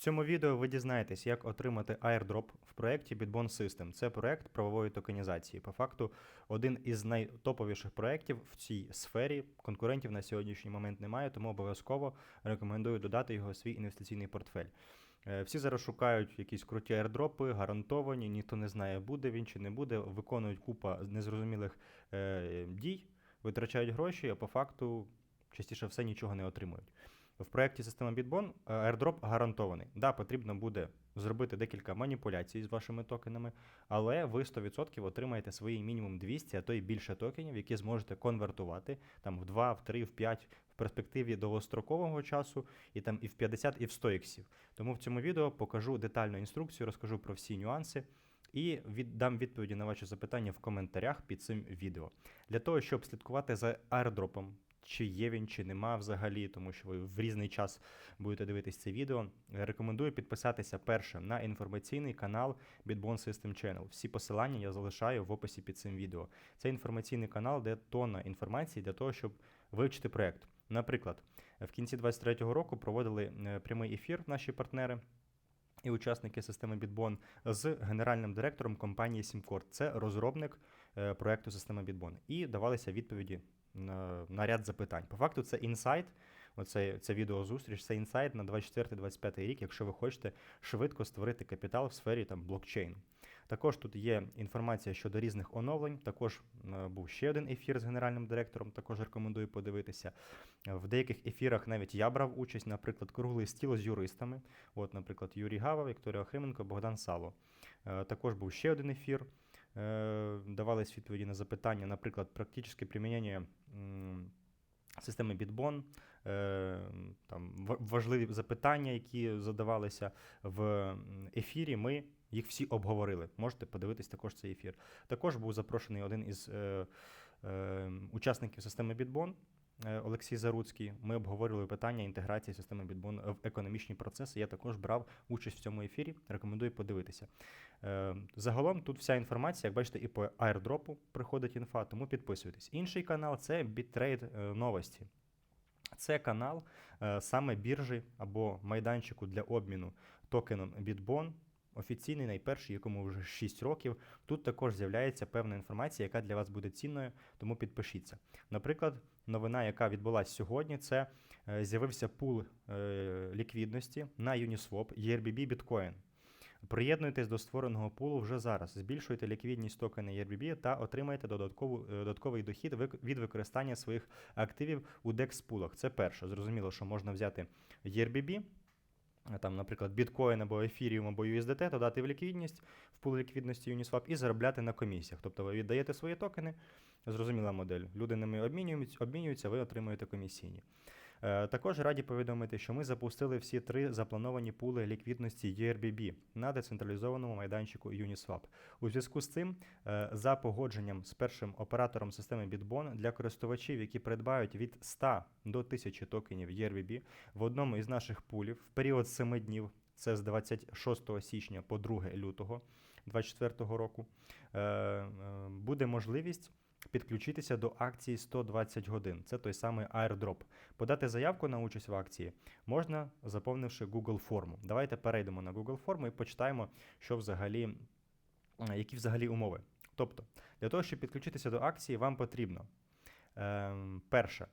цьому відео ви дізнаєтесь, як отримати airdrop в проєкті Bitbon System. Це проєкт правової токенізації. По факту, один із найтоповіших проєктів в цій сфері. Конкурентів на сьогоднішній момент немає, тому обов'язково рекомендую додати його в свій інвестиційний портфель. Е, Всі зараз шукають якісь круті airdropи, гарантовані, ніхто не знає, буде він чи не буде. Виконують купа незрозумілих е, дій, витрачають гроші, а по факту частіше все нічого не отримують. В проєкті система Bitbon е, airdrop гарантований. Да, потрібно буде зробити декілька маніпуляцій з вашими токенами, але ви 100% отримаєте свої мінімум 200, а то й більше токенів, які зможете конвертувати там в 2, в 3, в 5, в перспективі довгострокового часу, і там і в 50, і в 100 іксів. Тому в цьому відео покажу детальну інструкцію, розкажу про всі нюанси. І віддам відповіді на ваші запитання в коментарях під цим відео. Для того, щоб слідкувати за airdropом, чи є він, чи нема взагалі, тому що ви в різний час будете дивитись це відео. Рекомендую підписатися перше на інформаційний канал Bitbon System Channel. Всі посилання я залишаю в описі під цим відео. Це інформаційний канал, де тонна інформації для того, щоб вивчити проект. Наприклад, в кінці 2023 року проводили е, прямий ефір наші партнери. І учасники системи Bitbon з генеральним директором компанії Simcord. Це розробник е, проекту системи Bitbon. І давалися відповіді на, на ряд запитань. По факту, це інсайт. Оце це відео зустріч, це інсайт на 24-25 рік, якщо ви хочете швидко створити капітал в сфері там блокчейн. Також тут є інформація щодо різних оновлень. Також е, був ще один ефір з генеральним директором. Також рекомендую подивитися. В деяких ефірах навіть я брав участь, наприклад, круглий стіл з юристами. От, наприклад, Юрій Гава, Вікторія Охрименко, Богдан Сало. Е, Також був ще один ефір. Е, Давались відповіді на запитання, наприклад, практичне примінення системи Bitbon, е, там важливі запитання, які задавалися в ефірі. Ми їх всі обговорили. Можете подивитись також цей ефір. Також був запрошений один із е, учасників системи Bitbon. Е, Олексій Заруцький. Ми обговорювали питання інтеграції системи Bitbon в економічні процеси. Я також брав участь в цьому ефірі. Рекомендую подивитися. Е, Загалом тут вся інформація, як бачите, і по airdropу приходить інфа, тому підписуйтесь. Інший канал це Bitrade е, новості. Це канал саме біржі або майданчику для обміну токеном Bitbon. Офіційний, найперший, якому вже 6 років. Тут також з'являється певна інформація, яка для вас буде цінною, тому підпишіться. Наприклад, новина, яка відбулася сьогодні, це е, з'явився пул е, ліквідності на Uniswap ERBB Bitcoin. Приєднуйтесь до створеного пулу вже зараз. Збільшуйте ліквідність токена ERBB та отримайте додаткову, е, додатковий дохід від використання своїх активів у DEX пулах. Це перше. Зрозуміло, що можна взяти ERBB, там, наприклад, біткоін або ефіріум, або USDT, додати в ліквідність в пул ліквідності Uniswap і заробляти на комісіях. Тобто ви віддаєте свої токени, зрозуміла модель. Люди ними обмінюються, обмінюються, ви отримуєте комісійні. Е, Також раді повідомити, що ми запустили всі три заплановані пули ліквідності ERBB на децентралізованому майданчику Uniswap. У зв'язку з цим, е, за погодженням з першим оператором системи Bitbon для користувачів, які придбають від 100 до 1000 токенів ERBB в одному із наших пулів в період 7 днів. Це з 26 січня по 2 лютого 2024 року. е, Буде можливість підключитися до акції 120 годин. Це той самий airdrop. Подати заявку на участь в акції можна, заповнивши Google форму. Давайте перейдемо на Google форму і почитаємо, що взагалі, е, які взагалі умови. Тобто, для того, щоб підключитися до акції, вам потрібно ем, перше.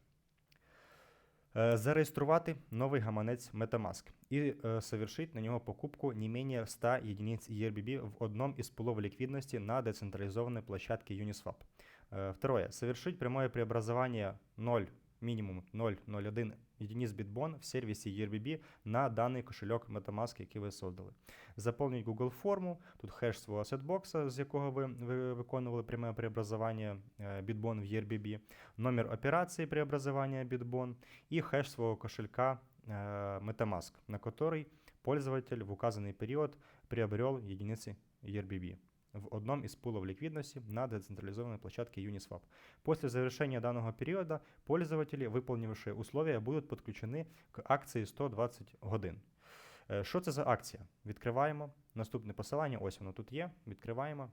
Е, Зареєструвати новий гаманець Metamask і е, совершить на нього покупку не менее 100 единиц ERBB в одном из пулов ликвидности на децентрализованной площадке Uniswap. Э, Второе. Совершить прямое преобразование 0, минимум 0,01 единиц Bitbon в сервисе ERBB на даний кошельок Metamask, який ви создали. Заповніть Google форму, тут хеш свого асетбокса, з якого ви, ви виконували пряме преобразування е, Bitbon в ERBB, номер операції преобразування Bitbon і хеш свого кошелька э, MetaMask, на который пользователь в указанный период приобрел единицы ERBB в одном из пулов ликвидности на децентрализованной площадке Uniswap. После завершения данного периода пользователи, выполнившие условия, будут подключены к акції 120 годин. Е, Що це за акція? Відкриваємо. Наступне посилання, ось воно тут є. Відкриваємо.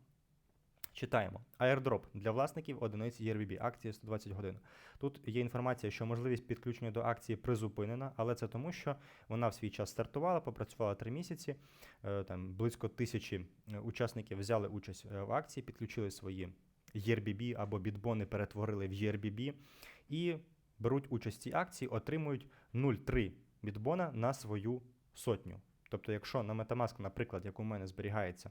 Читаємо. Airdrop для власників одиниць ERBB, акції 120 годин. Тут є інформація, що можливість підключення до акції призупинена, але це тому, що вона в свій час стартувала, попрацювала 3 місяці. е, Там близько тисячі е, учасників взяли участь е, в акції, підключили свої ERBB або бітбони перетворили в ERBB і беруть участь в цій акції, отримують 0,3 бітбона на свою сотню. Тобто, якщо на Metamask, наприклад, як у мене зберігається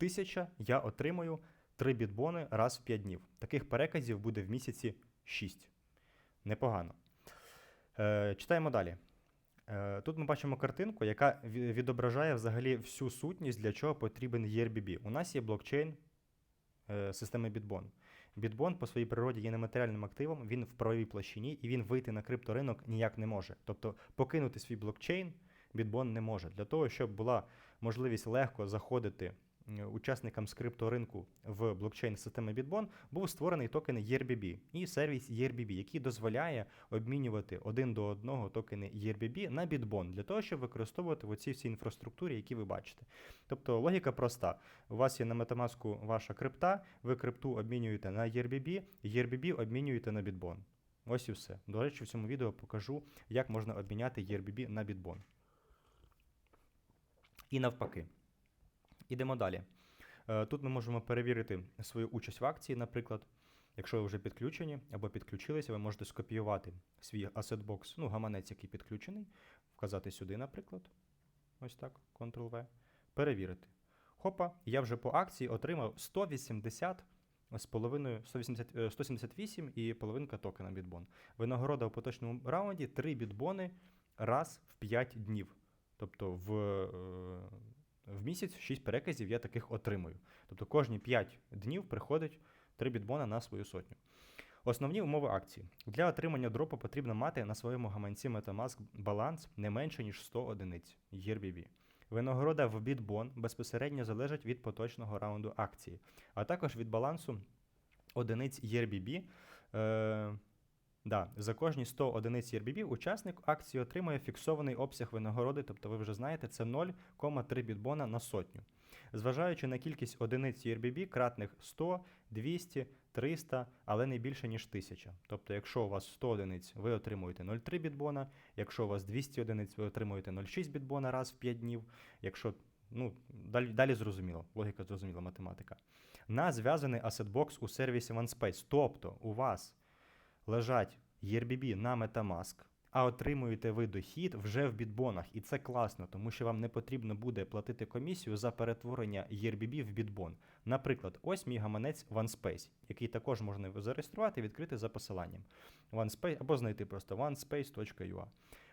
1000, я отримую 3 бітбони раз в 5 днів. Таких переказів буде в місяці 6. Непогано. Е, читаємо далі. Е, тут ми бачимо картинку, яка відображає взагалі всю сутність, для чого потрібен ERBB. У нас є блокчейн е, системи Bitbon. Bitbon по своїй природі є нематеріальним активом, він в правовій площині і він вийти на крипторинок ніяк не може. Тобто покинути свій блокчейн Bitbon не може. Для того, щоб була можливість легко заходити учасникам з крипторинку в блокчейн системи Bitbon, був створений токен ERBB і сервіс ERBB, який дозволяє обмінювати один до одного токени ERBB на Bitbon для того, щоб використовувати в оцій всій інфраструктурі, які ви бачите. Тобто логіка проста. У вас є на Metamask ваша крипта, ви крипту обмінюєте на ERBB, ERBB обмінюєте на Bitbon. Ось і все. До речі, в цьому відео покажу, як можна обміняти ERBB на Bitbon. І навпаки. Ідемо далі. Е, Тут ми можемо перевірити свою участь в акції, наприклад. Якщо ви вже підключені або підключилися, ви можете скопіювати свій AssetBox, ну, гаманець, який підключений, вказати сюди, наприклад. Ось так, Ctrl-V. Перевірити. Хопа, я вже по акції отримав 180 з половиною 180, е, 178 і половинка токена бітбон. Винагорода у поточному раунді 3 бітбони раз в 5 днів. Тобто в, е, в місяць 6 переказів я таких отримую. Тобто кожні 5 днів приходить 3 бітбона на свою сотню. Основні умови акції. Для отримання дропу потрібно мати на своєму гаманці Metamask баланс не менше, ніж 100 одиниць ERBB. Винагорода в бітбон безпосередньо залежить від поточного раунду акції, а також від балансу одиниць ERBB. Е, да, за кожні 100 одиниць ERBB учасник акції отримує фіксований обсяг винагороди, тобто ви вже знаєте, це 0,3 бітбона на сотню. Зважаючи на кількість одиниць ERBB, кратних 100, 200, 300, але не більше, ніж 1000. Тобто, якщо у вас 100 одиниць, ви отримуєте 0,3 бітбона, якщо у вас 200 одиниць, ви отримуєте 0,6 бітбона раз в 5 днів. Якщо, ну, далі, далі зрозуміло, логіка зрозуміла, математика. На зв'язаний AssetBox у сервісі OneSpace. Тобто у вас лежать ERBB на Metamask, а отримуєте ви дохід вже в бітбонах. І це класно, тому що вам не потрібно буде платити комісію за перетворення ERBB в бітбон. Наприклад, ось мій гаманець OneSpace, який також можна зареєструвати і відкрити за посиланням. OneSpace, або знайти просто onespace.ua.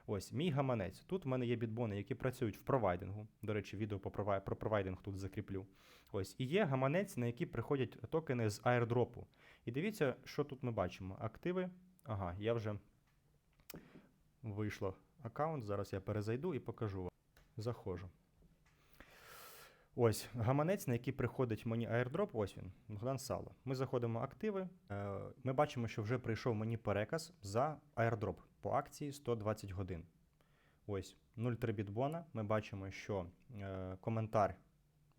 Ось мій гаманець. Тут в мене є бітбони, які працюють в провайдингу. До речі, відео про провайдинг тут закріплю. Ось, і є гаманець, на який приходять токени з аірдропу. І дивіться, що тут ми бачимо. Активи. Ага, я вже вийшло аккаунт. Зараз я перезайду і покажу вам. Заходжу. Ось гаманець, на який приходить мені airdrop, ось він, Богдан Сало. Ми заходимо в активи. Е, Ми бачимо, що вже прийшов мені переказ за airdrop по акції 120 годин. Ось 0,3 бітбона. Ми бачимо, що е, коментар,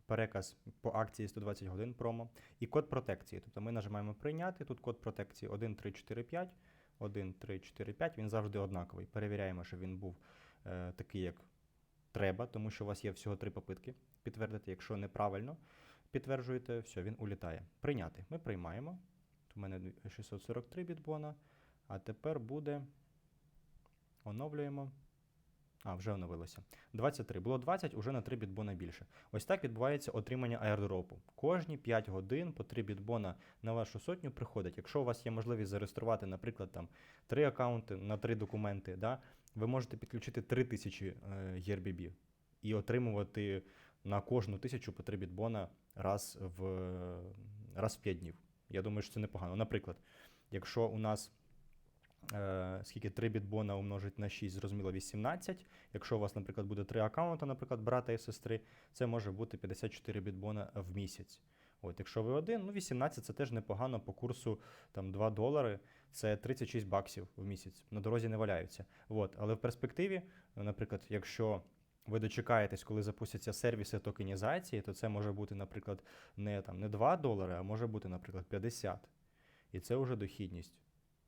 переказ по акції 120 годин промо і код протекції. Тобто ми нажимаємо прийняти. Тут код протекції 1345. 1345, він завжди однаковий. Перевіряємо, що він був е, такий, як треба, тому що у вас є всього три попитки підтвердити. Якщо неправильно підтверджуєте, все, він улітає. Прийняти. Ми приймаємо. У мене 643 бітбона. А тепер буде. Оновлюємо. А, вже оновилося. 23. Було 20, уже на 3 бітбона більше. Ось так відбувається отримання аірдропу. Кожні 5 годин по 3 бітбона на вашу сотню приходить. Якщо у вас є можливість зареєструвати, наприклад, там 3 аккаунти на 3 документи, да, ви можете підключити 3000 е, ERBB і отримувати на кожну тисячу по 3 бітбона раз в, раз в 5 днів. Я думаю, що це непогано. Наприклад, якщо у нас скільки 3 бітбона умножить на 6, зрозуміло, 18. Якщо у вас, наприклад, буде 3 аккаунти, наприклад, брата і сестри, це може бути 54 бітбона в місяць. От, якщо ви один, ну 18 це теж непогано по курсу там 2 долари, це 36 баксів в місяць. На дорозі не валяються. От, але в перспективі, наприклад, якщо ви дочекаєтесь, коли запустяться сервіси токенізації, то це може бути, наприклад, не, там, не 2 долари, а може бути, наприклад, 50. І це вже дохідність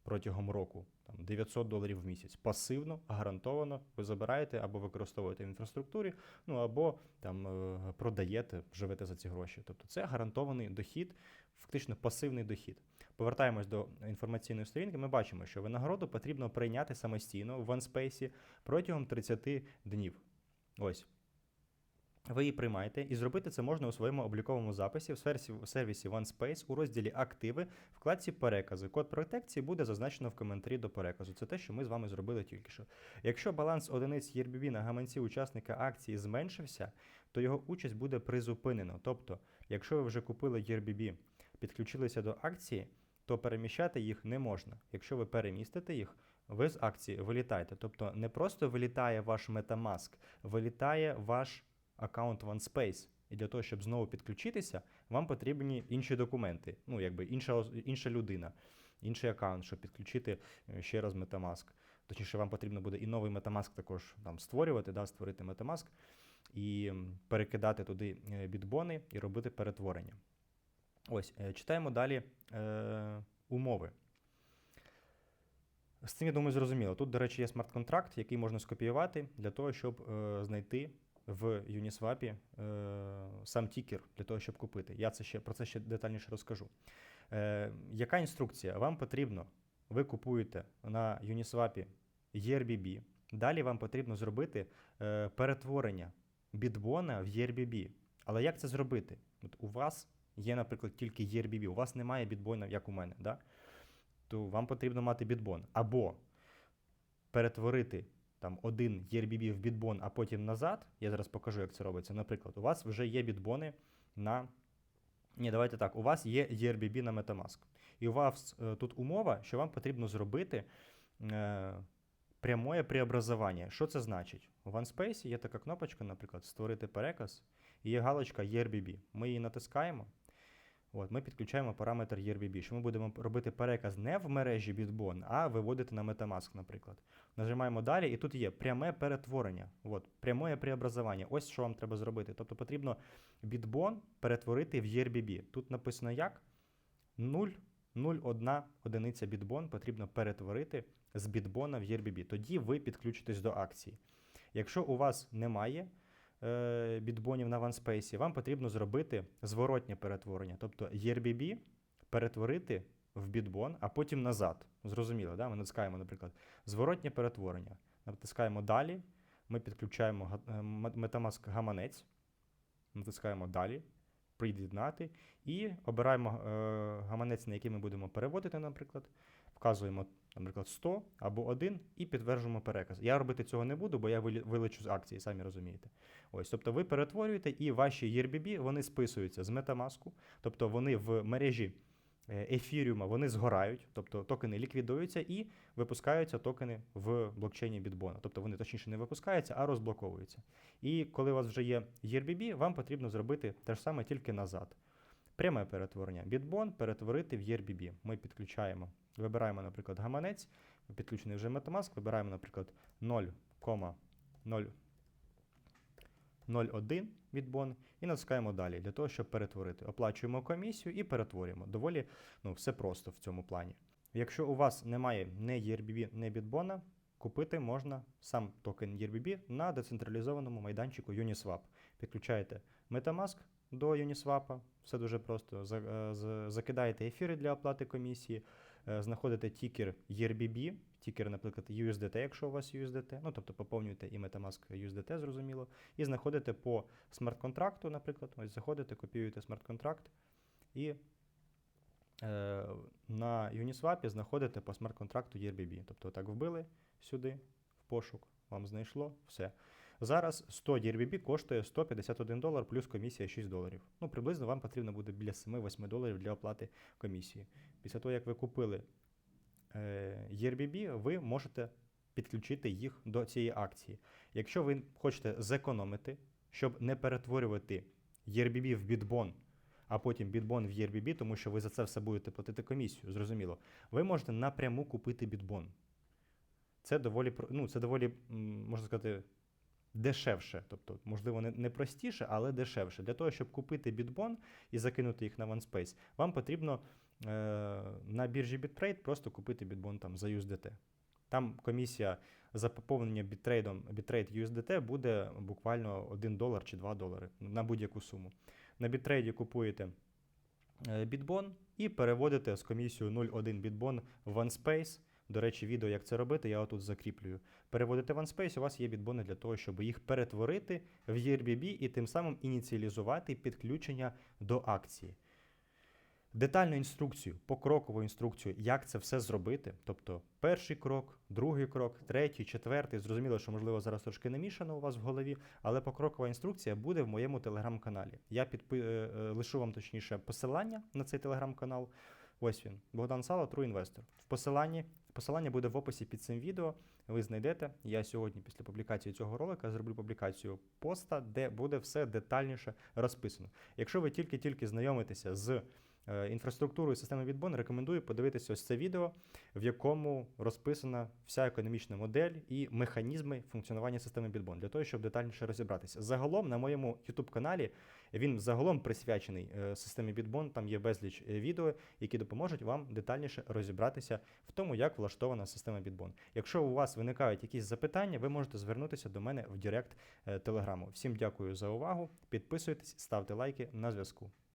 протягом року, там 900 доларів в місяць. Пасивно, гарантовано, ви забираєте або використовуєте в інфраструктурі, ну або там е, продаєте, живете за ці гроші. Тобто це гарантований дохід, фактично пасивний дохід. Повертаємось до інформаційної сторінки. Ми бачимо, що винагороду потрібно прийняти самостійно в OneSpace протягом 30 днів. Ось. Ви її приймаєте, і зробити це можна у своєму обліковому записі в сервісі, OneSpace у розділі Активи, вкладці Перекази. Код протекції буде зазначено в коментарі до переказу. Це те, що ми з вами зробили тільки що. Якщо баланс одиниць ЄРББ на гаманці учасника акції зменшився, то його участь буде призупинено. Тобто, якщо ви вже купили ЄРББ, підключилися до акції, то переміщати їх не можна. Якщо ви перемістите їх, ви з акції вилітаєте. Тобто не просто вилітає ваш Metamask, вилітає ваш аккаунт OneSpace. І для того, щоб знову підключитися, вам потрібні інші документи. Ну, якби інша, інша людина, інший аккаунт, щоб підключити е, ще раз Metamask. Точніше, вам потрібно буде і новий Metamask також там створювати, да, створити Metamask і перекидати туди е, бітбони і робити перетворення. Ось, е, читаємо далі е, умови. З цим, я думаю, зрозуміло. Тут, до речі, є смарт-контракт, який можна скопіювати для того, щоб е, знайти в Uniswap е, сам тікер для того, щоб купити. Я це ще про це ще детальніше розкажу. Е, яка інструкція? Вам потрібно, ви купуєте на Uniswap ERBB. Далі вам потрібно зробити е, перетворення бітбона в ERBB. Але як це зробити? От у вас є, наприклад, тільки ERBB, у вас немає бітбона, як у мене. Да? То вам потрібно мати бітбон. Або перетворити там один ERBB в бітбон, а потім назад. Я зараз покажу, як це робиться. Наприклад, у вас вже є бітбони на. Ні, давайте так. У вас є ERBB на Metamask. І у вас е, тут умова, що вам потрібно зробити е, прямое преобразування. Що це значить? У OneSpace є така кнопочка, наприклад, створити переказ, і є галочка ERBB. Ми її натискаємо. От, ми підключаємо параметр ERBB, що ми будемо робити переказ не в мережі Bitbon, а виводити на Metamask, наприклад. Нажимаємо далі, і тут є пряме перетворення. От, пряме преобразування. Ось що вам треба зробити. Тобто потрібно Bitbon перетворити в ERBB. Тут написано як 0, 0,1 одиниця Bitbon потрібно перетворити з Bitbon в ERBB. Тоді ви підключитесь до акції. Якщо у вас немає бітбонів на OneSpace, вам потрібно зробити зворотнє перетворення. Тобто ERBB перетворити в бітбон, а потім назад. Зрозуміло, да? ми натискаємо, наприклад, зворотнє перетворення. Натискаємо далі, ми підключаємо е, Metamask гаманець, натискаємо далі, приєднати і обираємо е, гаманець, на який ми будемо переводити, наприклад. Вказуємо, наприклад, 100 або 1 і підтверджуємо переказ. Я робити цього не буду, бо я вилечу з акції, самі розумієте. Ось, тобто ви перетворюєте і ваші ERBB, вони списуються з Metamask, тобто вони в мережі ефіріума вони згорають, тобто токени ліквідуються і випускаються токени в блокчейні Bitbon. Тобто вони точніше не випускаються, а розблоковуються. І коли у вас вже є ERBB, вам потрібно зробити те ж саме тільки назад. Пряме перетворення. Bitbon перетворити в ERBB. Ми підключаємо, вибираємо, наприклад, гаманець, підключений вже Metamask, вибираємо, наприклад, 0,001 Bitbon і натискаємо далі для того, щоб перетворити. Оплачуємо комісію і перетворюємо. Доволі ну, все просто в цьому плані. Якщо у вас немає не ERBB, не Bitbon, купити можна сам токен ERBB на децентралізованому майданчику Uniswap. Підключаєте Metamask до Uniswap, все дуже просто. Е, Закидаєте ефіри для оплати комісії, знаходите тікер ERBB, тікер, наприклад, USDT, якщо у вас USDT, ну тобто поповнюєте і Metamask USDT, зрозуміло, і знаходите по смарт-контракту, наприклад, ось заходите, копіюєте смарт-контракт і е, на Uniswap знаходите по смарт-контракту ERBB. Тобто так вбили сюди, в пошук, вам знайшло, все. Зараз 100 DRBB коштує 151 долар плюс комісія 6 доларів. Ну, приблизно вам потрібно буде біля 7-8 доларів для оплати комісії. Після того, як ви купили е, ERBB, ви можете підключити їх до цієї акції. Якщо ви хочете зекономити, щоб не перетворювати ERBB в бітбон, а потім бітбон в ERBB, тому що ви за це все будете платити комісію, зрозуміло, ви можете напряму купити бітбон. Це доволі, ну, це доволі, можна сказати, дешевше. Тобто, можливо, не, не простіше, але дешевше. Для того, щоб купити бітбон і закинути їх на OneSpace, вам потрібно е, на біржі Bitrade просто купити бітбон там за USDT. Там комісія за поповнення бітрейдом бітрейд USDT буде буквально 1 долар чи 2 долари на будь-яку суму. На бітрейді купуєте е, бітбон і переводите з комісією 0,1 бітбон в OneSpace. До речі, відео, як це робити, я отут закріплюю. Переводите в OneSpace, у вас є бітбони для того, щоб їх перетворити в ERBB і тим самим ініціалізувати підключення до акції. Детальну інструкцію, покрокову інструкцію, як це все зробити. Тобто перший крок, другий крок, третій, четвертий. Зрозуміло, що можливо зараз трошки намішано у вас в голові, але покрокова інструкція буде в моєму телеграм-каналі. Я підпи... е, е, лишу вам точніше посилання на цей телеграм-канал. Ось він, Богдан Сало, True Investor. В посиланні посилання буде в описі під цим відео. Ви знайдете. Я сьогодні, після публікації цього ролика, зроблю публікацію поста, де буде все детальніше розписано. Якщо ви тільки-тільки знайомитеся з е, інфраструктурою системи відбон, рекомендую подивитися ось це відео, в якому розписана вся економічна модель і механізми функціонування системи Bitbon, для того, щоб детальніше розібратися. Загалом на моєму youtube каналі він загалом присвячений е, системі Bitbon, там є безліч е, відео, які допоможуть вам детальніше розібратися в тому, як влаштована система Bitbon. Якщо у вас виникають якісь запитання, ви можете звернутися до мене в Директ Телеграму. Всім дякую за увагу. Підписуйтесь, ставте лайки на зв'язку.